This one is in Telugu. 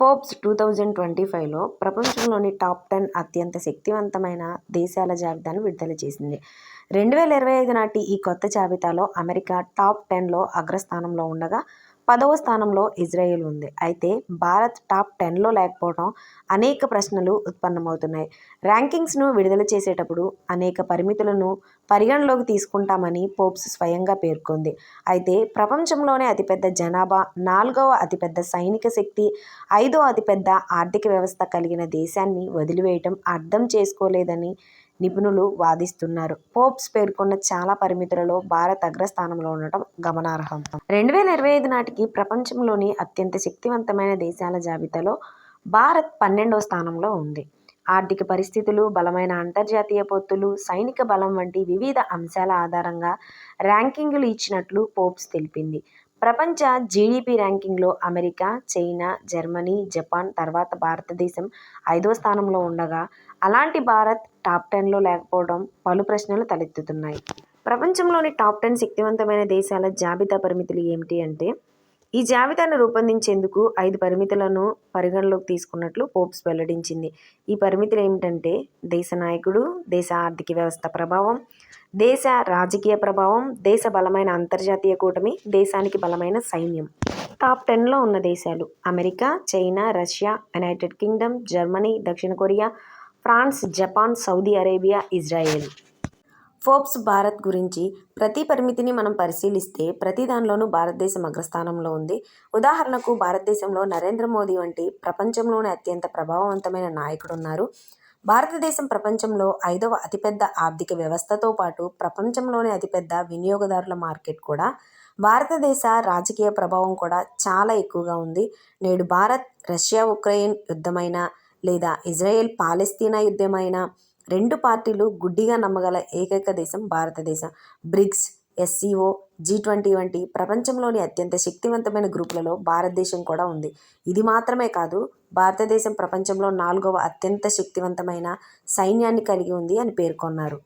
ఫోర్బ్స్ టూ థౌజండ్ ట్వంటీ ఫైవ్లో ప్రపంచంలోని టాప్ టెన్ అత్యంత శక్తివంతమైన దేశాల జాబితాను విడుదల చేసింది. రెండు వేల ఇరవై ఐదు నాటి ఈ కొత్త జాబితాలో అమెరికా టాప్ టెన్లో అగ్రస్థానంలో ఉండగా పదవ స్థానంలో ఇజ్రాయెల్ ఉంది. అయితే భారత్ టాప్ టెన్లో లేకపోవడం అనేక ప్రశ్నలు ఉత్పన్నమవుతున్నాయి. ర్యాంకింగ్స్ను విడుదల చేసేటప్పుడు అనేక పరిమితులను పరిగణలోకి తీసుకుంటామని పోప్స్ స్వయంగా పేర్కొంది. అయితే ప్రపంచంలోనే అతిపెద్ద జనాభా నాలుగవ అతిపెద్ద సైనిక శక్తి ఐదో అతిపెద్ద ఆర్థిక వ్యవస్థ కలిగిన దేశాన్ని వదిలివేయటం అర్థం చేసుకోలేదని నిపుణులు వాదిస్తున్నారు. పోప్స్ పేర్కొన్న చాలా పరిమితులలో భారత్ అగ్రస్థానంలో ఉండటం గమనార్హం. రెండు వేల ఇరవై ఐదు నాటికి ప్రపంచంలోని అత్యంత శక్తివంతమైన దేశాల జాబితాలో భారత్ పన్నెండవ స్థానంలో ఉంది. ఆర్థిక పరిస్థితులు బలమైన అంతర్జాతీయ పొత్తులు సైనిక బలం వంటి వివిధ అంశాల ఆధారంగా ర్యాంకింగులు ఇచ్చినట్లు పోప్స్ తెలిపింది. ప్రపంచ జీడిపి ర్యాంకింగ్లో అమెరికా చైనా జర్మనీ జపాన్ తర్వాత భారతదేశం ఐదో స్థానంలో ఉండగా అలాంటి భారత్ టాప్ టెన్లో లేకపోవడం పలు ప్రశ్నలు తలెత్తుతున్నాయి. ప్రపంచంలోని టాప్ టెన్ శక్తివంతమైన దేశాల జాబితా పరిమితులు ఏమిటి అంటే ఈ జాబితాను రూపొందించేందుకు ఐదు పరిమితులను పరిగణలోకి తీసుకున్నట్లు పోప్స్ వెల్లడించింది. ఈ పరిమితులు ఏమిటంటే దేశ నాయకుడు దేశ ఆర్థిక వ్యవస్థ ప్రభావం దేశ రాజకీయ ప్రభావం దేశ బలమైన అంతర్జాతీయ కూటమి దేశానికి బలమైన సైన్యం. టాప్ టెన్లో ఉన్న దేశాలు America China Russia United Kingdom Germany దక్షిణ Korea France Japan Saudi Arabia Israel. Forbes Bharat గురించి ప్రతి పరిమితిని మనం పరిశీలిస్తే ప్రతి దానిలోనూ భారతదేశం అగ్రస్థానంలో ఉంది. ఉదాహరణకు భారతదేశంలో నరేంద్ర మోదీ వంటి ప్రపంచంలోనే అత్యంత ప్రభావవంతమైన నాయకుడు ఉన్నారు భారతదేశం ప్రపంచంలో ఐదవ అతిపెద్ద ఆర్థిక వ్యవస్థతో పాటు ప్రపంచంలోనే అతిపెద్ద వినియోగదారుల మార్కెట్ కూడా భారతదేశ రాజకీయ ప్రభావం కూడా చాలా ఎక్కువగా ఉంది. నేడు భారత్ రష్యా ఉక్రెయిన్ యుద్ధమైన లేదా ఇజ్రాయెల్ పాలస్తీనా యుద్ధమైన రెండు పార్టీలు గుడ్డిగా నమ్మగల ఏకైక దేశం భారతదేశం. బ్రిక్స్ ఎస్సీఓ జీ ట్వంటీ వంటి ప్రపంచంలోని అత్యంత శక్తివంతమైన గ్రూపులలో భారతదేశం కూడా ఉంది. ఇది మాత్రమే కాదు భారతదేశం ప్రపంచంలో నాలుగవ అత్యంత శక్తివంతమైన సైన్యాన్ని కలిగి ఉంది అని పేర్కొన్నారు.